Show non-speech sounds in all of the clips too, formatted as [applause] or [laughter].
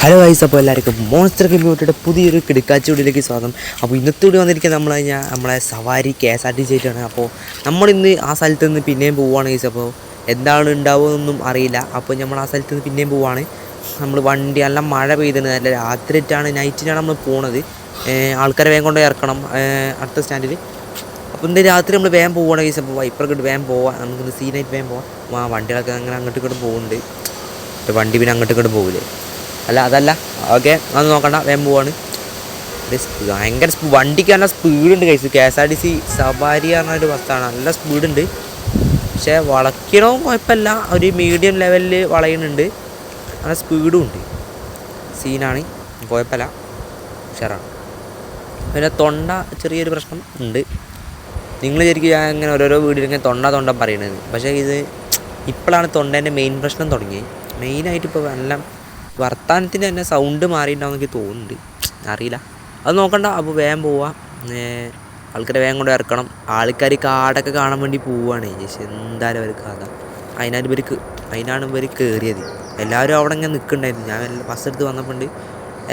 Hello guys അപ്പോൾ എല്ലാവർക്കും monster കമ്പ്യൂട്ടറുടെ പുതിയൊരു കിടക്കാച്ചുടിയിലേക്ക് സ്വാഗതം. അപ്പോൾ ഇന്നത്തെ കൂടി വന്നിരിക്കുന്നത് നമ്മൾ കഴിഞ്ഞാൽ നമ്മളെ സവാരി K S R T C അപ്പോൾ നമ്മളിന്ന് ആ സ്ഥലത്ത് നിന്ന് പിന്നെയും പോവുകയാണ് ഗൈസ്. അപ്പോൾ എന്താണ് ഉണ്ടാവുമെന്നൊന്നും അറിയില്ല. അപ്പോൾ നമ്മൾ ആ സ്ഥലത്ത് നിന്ന് പിന്നെയും പോവുകയാണ്. നമ്മൾ വണ്ടി നല്ല മഴ പെയ്തിട്ടുണ്ട്. നല്ല രാത്രിയിട്ടാണ് നൈറ്റിനാണ് നമ്മൾ പോണത്. ആൾക്കാരെ വേഗം കൊണ്ട് ഇറക്കണം. അടുത്ത സ്റ്റാൻഡിൽ അപ്പോൾ ഇന്ന് രാത്രി നമ്മൾ വേഗം പോവുകയാണ് ഗൈസ്. അപ്പോൾ വൈപ്പറൊക്കെ ഇട്ട് വേഗം പോവാം. നമുക്കിന്ന് സീനായിട്ട് വേഗം പോവാം. ആ വണ്ടികളൊക്കെ അങ്ങനെ അങ്ങോട്ടും ഇങ്ങോട്ടും പോകുന്നുണ്ട്. വണ്ടി പിന്നെ അങ്ങോട്ടും ഇങ്ങോട്ടും പോകില്ലേ അല്ല അതല്ല. ഓക്കെ അത് നോക്കണ്ട. വേഗം പോവാണ്. ഭയങ്കര വണ്ടിക്ക് നല്ല സ്പീഡുണ്ട് കൈസ് K S R T C സവാരി പറഞ്ഞ ഒരു ബസ്സാണ് നല്ല സ്പീഡുണ്ട്. പക്ഷേ വളയ്ക്കണവും കുഴപ്പമില്ല. ഒരു മീഡിയം ലെവലിൽ വളയുന്നുണ്ട് നല്ല സ്പീഡും ഉണ്ട്. സീനാണ്. കുഴപ്പമില്ല. ഉഷാറാണ്. പിന്നെ തൊണ്ട ചെറിയൊരു പ്രശ്നം ഉണ്ട്. നിങ്ങൾ ശരിക്കും ഞാൻ ഇങ്ങനെ ഓരോരോ വീടിലിങ്ങനെ തൊണ്ട തൊണ്ട പറയണത്. പക്ഷേ ഇത് ഇപ്പോഴാണ് തൊണ്ടേന്റെ മെയിൻ പ്രശ്നം തുടങ്ങിയത്. മെയിനായിട്ട് ഇപ്പോൾ നല്ല വർത്താനത്തിന്റെ തന്നെ സൗണ്ട് മാറിയിട്ടുണ്ടാവും എനിക്ക് തോന്നുന്നുണ്ട്. അറിയില്ല. അത് നോക്കണ്ട. അപ്പോൾ വേഗം പോവാം. ആൾക്കാരെ വേഗം കൊണ്ട് ഇറക്കണം. ആൾക്കാർ കാടൊക്കെ കാണാൻ വേണ്ടി പോവുകയാണ് ചേച്ചി എന്തായാലും അവർ കഥ അതിനാണ് ഇവർ അതിനാണ് ഇവർ കയറിയത് എല്ലാവരും അവിടെ ഇങ്ങനെ നിൽക്കുന്നുണ്ടായിരുന്നു ഞാൻ ബസ് എടുത്ത് വന്നപ്പോൾ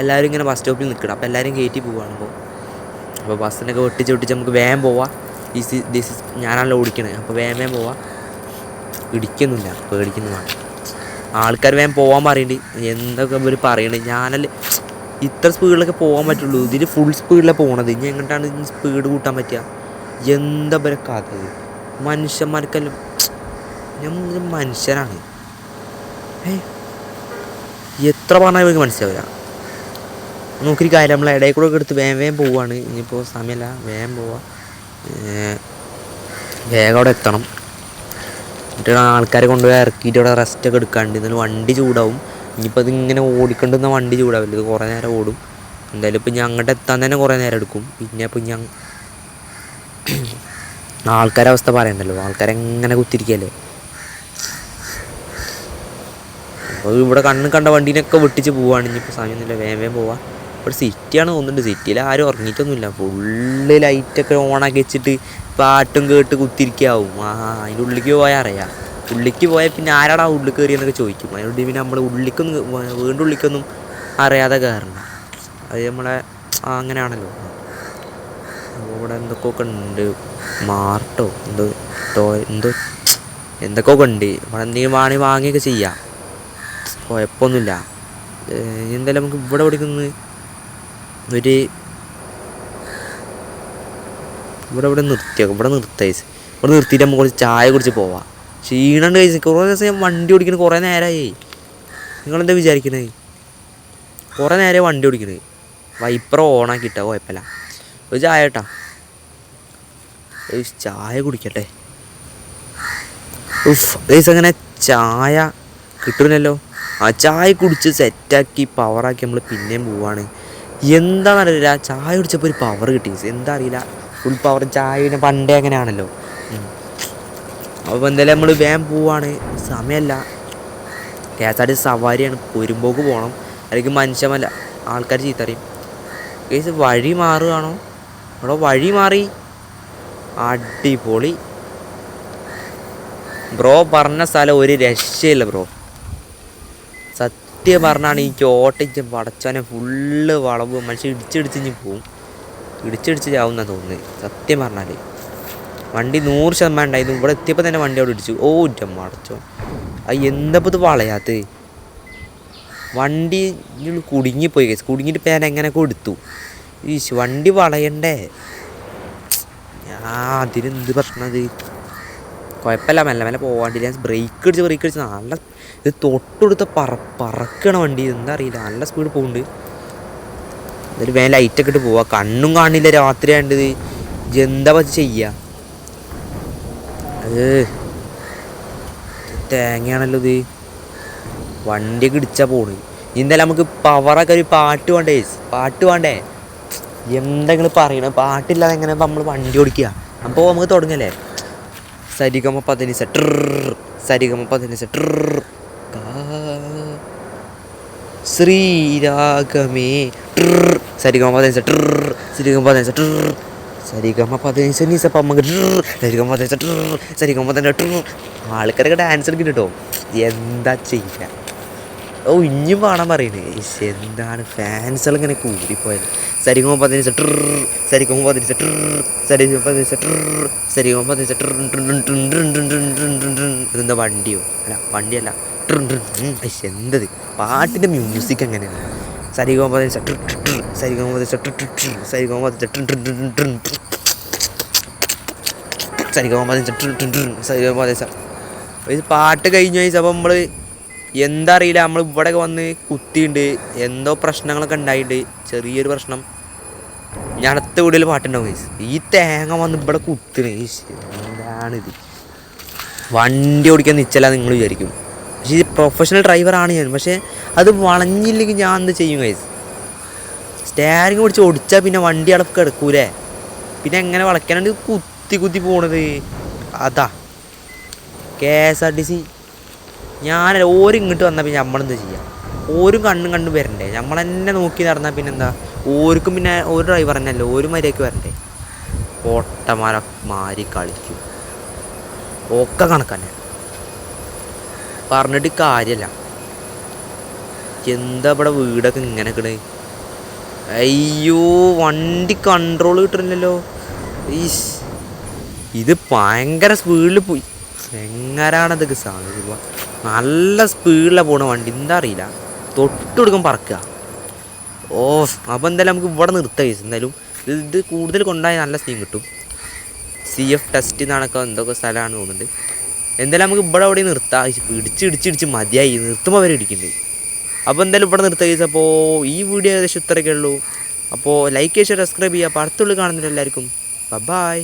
എല്ലാവരും ഇങ്ങനെ ബസ് സ്റ്റോപ്പിൽ നിൽക്കണം. അപ്പോൾ എല്ലാവരും കയറ്റി പോവുകയാണ് അപ്പോൾ അപ്പോൾ ബസ്സിനൊക്കെ ഒട്ടിച്ച് ഒട്ടിച്ച് നമുക്ക് വേഗം പോവാം. ദിസ് ദിസ് ഞാനാണല്ലോ ഓടിക്കണത് അപ്പോൾ വേഗം വേഗം പോവാം. ഇടിക്കുന്നില്ല. പേടിക്കുന്നതാണ് ആൾക്കാർ വേഗം പോകാൻ പറയുന്നുണ്ട് എന്തൊക്കെ ഇവർ പറയണേ? ഞാനല്ലേ ഇത്ര സ്പീഡിലൊക്കെ പോകാൻ പറ്റുള്ളൂ. ഇതിൽ ഫുൾ സ്പീഡിലാണ് പോകണത് ഇനി എങ്ങോട്ടാണ് ഇതിന് സ്പീഡ് കൂട്ടാൻ പറ്റുക എന്താ ഇവരെ കഥ? മനുഷ്യന്മാർക്കെല്ലാം ഞാൻ മനുഷ്യനാണ്. എത്ര പറഞ്ഞാൽ ഇവർക്ക് മനസ്സിലാവില്ല നോക്കി കാര്യം നമ്മൾ ഇടയിൽ കൂടെ എടുത്ത് വേഗം വേഗം പോവാണ്. ഇനിയിപ്പോൾ സമയമല്ല. വേഗം പോവാം. വേഗം അവിടെ എത്തണം. എന്നിട്ട് ആൾക്കാരെ കൊണ്ടുപോയി ഇറക്കിയിട്ട് ഇവിടെ റെസ്റ്റ് ഒക്കെ എടുക്കാണ്ട്. എന്നാലും വണ്ടി ചൂടാവും. ഇനിയിപ്പോൾ അത് ഇങ്ങനെ ഓടിക്കൊണ്ടുന്ന വണ്ടി ചൂടാവില്ല. ഇത് കുറേ നേരം ഓടും. എന്തായാലും ഇപ്പം ഞാൻ അങ്ങോട്ട് എത്താൻ തന്നെ കുറേ നേരം എടുക്കും. പിന്നെ ഇപ്പം ഞാൻ [clears throat] ആൾക്കാരെ അവസ്ഥ പറയണ്ടല്ലോ. ആൾക്കാരെങ്ങനെ കുത്തിരിക്കല്ലേ? അപ്പോൾ ഇവിടെ കണ്ണ് കണ്ട വണ്ടീനൊക്കെ വെട്ടിച്ച് പോവാണ്. ഇനിയിപ്പോൾ സമയമൊന്നുമില്ല. വേഗം വേഗം പോവാം. ഇവിടെ സിറ്റിയാണ് തോന്നുന്നുണ്ട്. സിറ്റിയിൽ ആരും ഉറങ്ങിയിട്ടൊന്നുമില്ല. ഫുള്ള് ലൈറ്റൊക്കെ ഓണാക്കി വെച്ചിട്ട് പാട്ടും കേട്ട് കുത്തിരിക്കാവും. ആ അതിന്റെ ഉള്ളിലേക്ക് പോയാൽ അറിയാം. ഉള്ളിക്ക് പോയാൽ പിന്നെ ആരാടാ ഉള്ളിൽ കയറിയെന്നൊക്കെ ചോദിക്കും. അതിനോട് പിന്നെ നമ്മൾ ഉള്ളിക്കൊന്നും വീണ്ടും ഉള്ളിക്കൊന്നും അറിയാതെ കയറണം അത് നമ്മളെ അങ്ങനെയാണല്ലോ. അപ്പോൾ ഇവിടെ എന്തൊക്കെയൊക്കെ ഉണ്ട്? മാർട്ടോ? എന്തോ ടോ എന്തോ എന്തൊക്കെയൊക്കെ ഉണ്ട്? ഇവിടെ എന്തെങ്കിലും വാണി വാങ്ങിയൊക്കെ ചെയ്യാം. കുഴപ്പമൊന്നുമില്ല. എന്തായാലും നമുക്ക് ഇവിടെ പഠിക്കുന്നത് ഒരു ഇവിടെ ഇവിടെ നിർത്തിയാക്കും ഇവിടെ നിർത്തയച്ച് ഇവിടെ നിർത്തിയിട്ട് നമുക്ക് കുറച്ച് ചായ കുടിച്ച് പോവാം. ക്ഷീണുണ്ട് കഴിച്ച് കുറേ ദിവസം ഞാൻ വണ്ടി ഓടിക്കുന്നത് കുറേ നേരമായി നിങ്ങളെന്താ വിചാരിക്കണേ? കുറേ നേരം വണ്ടി ഓടിക്കണത് വൈപ്പർ ഓണാക്കിയിട്ടാ കുഴപ്പമില്ല. ഒരു ചായ കേട്ടാ. ചായ കുടിക്കട്ടെ. ഉഫ് ഗൈസ് അങ്ങനെ ചായ കിട്ടുന്നില്ലല്ലോ ആ ചായ കുടിച്ച് സെറ്റാക്കി പവറാക്കി നമ്മൾ പിന്നെയും പോവാണ്. എന്താണെന്നറിയില്ല ചായ കുടിച്ചപ്പോൾ ഒരു പവർ കിട്ടി. എന്താ അറിയില്ല. ഫുൾ പവർ ചായ പിന്നെ പണ്ടേ അങ്ങനെയാണല്ലോ. അപ്പോൾ എന്തായാലും നമ്മൾ വേഗം പോവാണ്. സമയമല്ല കെ എസ് ആർ ടി സവാരിയാണ്. പൊരുമ്പോക്ക് പോകണം അല്ലെങ്കിൽ മനുഷ്യമല്ല ആൾക്കാർ ചീത്തറിയും. കേസ് വഴി മാറുകയാണോ? അവിടെ വഴി മാറി. അടിപൊളി. ബ്രോ പറഞ്ഞ സ്ഥലം ഒരു രക്ഷയില്ല ബ്രോ. സത്യം പറഞ്ഞാണ് ഈ ചോട്ടിച്ച് പടച്ചോനെ ഫുള്ള് വളവ് മനുഷ്യൻ ഇടിച്ചിടിച്ചിഞ്ഞ് പോവും. ഇടിച്ചിടിച്ച് ചാവുന്ന തോന്നുന്നത് സത്യം പറഞ്ഞാൽ വണ്ടി നൂറ് ശതമാനം ഉണ്ടായിരുന്നു ഇവിടെ എത്തിയപ്പോൾ തന്നെ വണ്ടി അവിടെ ഇടിച്ചു. ഓ ഇറ്റം അടച്ചോ അത് എന്തപ്പോൾ ഇത് വളയാത്ത? വണ്ടി കുടുങ്ങിപ്പോയി കേസ് കുടുങ്ങിയിട്ട് ഇപ്പം ഞാൻ എങ്ങനെയൊക്കെ എടുത്തു? ഈ വണ്ടി വളയണ്ടേ? ഞാൻ അതിനെന്ത് പ്രശ്നത് കുഴപ്പമില്ല. മെല്ലെ മെല്ലെ ഞാൻ ബ്രേക്ക് അടിച്ച് ബ്രേക്ക് അടിച്ച് നല്ല ഇത് തൊട്ടടുത്ത പറ പറക്കണ വണ്ടി. എന്താ അറിയില്ല. നല്ല സ്പീഡ് പോകുന്നുണ്ട് എന്നിട്ട് വേഗം ലൈറ്റൊക്കെ ഇട്ട് പോവാ. കണ്ണും കാണില്ല രാത്രി ആണ്ടത് എന്താ പറ്റി ചെയ്യാ? അത് തേങ്ങയാണല്ലോ ഇത്. വണ്ടിയൊക്കെ ഇടിച്ചാൽ പോണ്. ഇന്നലെ നമുക്ക് പവറൊക്കെ ഒരു പാട്ട് വേണ്ടേ? പാട്ട് വേണ്ടേ? എന്തെങ്കിലും പറയണേ? പാട്ടില്ലാതെ എങ്ങനെ നമ്മൾ വണ്ടി ഓടിക്കുക അപ്പോൾ നമുക്ക് തുടങ്ങല്ലേ? സരിഗമ പതിനിസ ട്രർ സരിഗമ പതിനിസ ട്രർ ശ്രീരാഗമേ ട്രർ സരിഗമ പതിനിസ ട്രർ സരിഗമ പതിനിസ ട്രർ സരിഗമ പതിനിസ നിസ പമ്മ ട്രർ സരിഗമ പതിനിസ ട്രർ സരിഗമ പതിനിസ ട്രർ ആൾക്കാരൊക്കെ ഡാൻസ് എടുക്കുന്നുണ്ടോ എന്താ ചെയ്യുക ഓ ഇഞ്ഞും പാടാൻ പറയുന്നത് എന്താണ് ഫാൻസുകൾ ഇങ്ങനെ കൂടിപ്പോയത് സരിഗമ പതിനഞ്ച് ട്രിർ സരിഗമ പതിനഞ്ച് ട്രിർ സരിഗമ പതിനഞ്ച് ട്രിർ സരിഗമ പതിനഞ്ച് ഇതെന്താ വണ്ടിയോ അല്ല വണ്ടിയല്ല എന്തത് പാട്ടിന്റെ മ്യൂസിക് എങ്ങനെയാണ് സരിഗോ പതിനഞ്ച് സരിഗോ പതിനഞ്ച് സരിഗോ പതിനഞ്ച് സരിഗോ പതിനഞ്ച് സരിഗോ പതിനഞ്ച് പാട്ട് കഴിഞ്ഞു കഴിഞ്ഞപ്പോൾ നമ്മൾ എന്താ അറിയില്ല നമ്മൾ ഇവിടെ വന്ന് കുത്തിയുണ്ട്. എന്തോ പ്രശ്നങ്ങളൊക്കെ ഉണ്ടായിട്ടുണ്ട് ചെറിയൊരു പ്രശ്നം. ഞാൻ അടുത്ത വീട്ടിൽ പാട്ടുണ്ടാവും ഗൈസ് ഈ തേങ്ങ വന്ന് ഇവിടെ കുത്തണ. എന്താണിത്? വണ്ടി ഓടിക്കാൻ നിച്ചല്ല നിങ്ങൾ വിചാരിക്കും. പക്ഷേ പ്രൊഫഷണൽ ഡ്രൈവറാണ് ഞാൻ. പക്ഷേ അത് വളഞ്ഞില്ലെങ്കിൽ ഞാൻ എന്ത് ചെയ്യും കൈസ് സ്റ്റാരിങ് പിടിച്ച് ഓടിച്ചാൽ പിന്നെ വണ്ടി അളവ് കിടക്കൂലേ? പിന്നെ എങ്ങനെ വളയ്ക്കാനുണ്ട് കുത്തി കുത്തി പോണത്? അതാ. K S R T C ഞാൻ ഓരും ഇങ്ങോട്ട് വന്നാൽ പിന്നെ നമ്മളെന്ത് ചെയ്യാം? ഓരും കണ്ണും കണ്ടും വരണ്ടേ? നമ്മൾ തന്നെ നോക്കി നടന്നാൽ പിന്നെ എന്താ? ഓർക്കും പിന്നെ ഒരു ഡ്രൈവർ തന്നെ അല്ല? ഒരു മര്യാദയ്ക്ക് വരണ്ടേ? ഓട്ടമാരെ മാറി കളിക്കും. ഒക്കെ കണക്കന്നെ. പറഞ്ഞിട്ട് കാര്യമല്ല എന്താ ഇവിടെ വീടൊക്കെ ഇങ്ങനെ കിട അയ്യോ വണ്ടി കൺട്രോൾ കിട്ടുന്നില്ലല്ലോ ഈ ഇത് ഭയങ്കര സ്പീഡിൽ പോയി. എങ്ങനാണതൊക്കെ സാധിക്കുക നല്ല സ്പീഡിലാണ് പോണ വണ്ടി. എന്താ അറിയില്ല. തൊട്ട് കൊടുക്കാൻ പറക്കുക ഓ അപ്പോൾ എന്തായാലും നമുക്ക് ഇവിടെ നിർത്താം. എന്തായാലും ഇത് കൂടുതൽ കൊണ്ടുപോയാൽ നല്ല സീൻ കിട്ടും. സി എഫ് ടെസ്റ്റ് എന്നൊക്കെ എന്തൊക്കെ സ്ഥലമാണ് തോന്നുന്നത് എന്തായാലും നമുക്ക് ഇവിടെ അവിടെ നിർത്താം. ഇടിച്ച് ഇടിച്ച് ഇടിച്ച് മതിയായി. നിർത്തുമ്പോൾ വരെ ഇടിക്കുന്നുണ്ട് അപ്പോൾ എന്തായാലും ഇവിടെ നിർത്താം കേസ് അപ്പോൾ ഈ വീഡിയോ ഏകദേശം ഇത്രയൊക്കെ ഉള്ളൂ. അപ്പോൾ ലൈക്ക് ചെയ്യുക സബ്സ്ക്രൈബ് ചെയ്യുക അപ്പോൾ അടുത്തുള്ള കാണുന്നില്ല എല്ലാവർക്കും ബൈ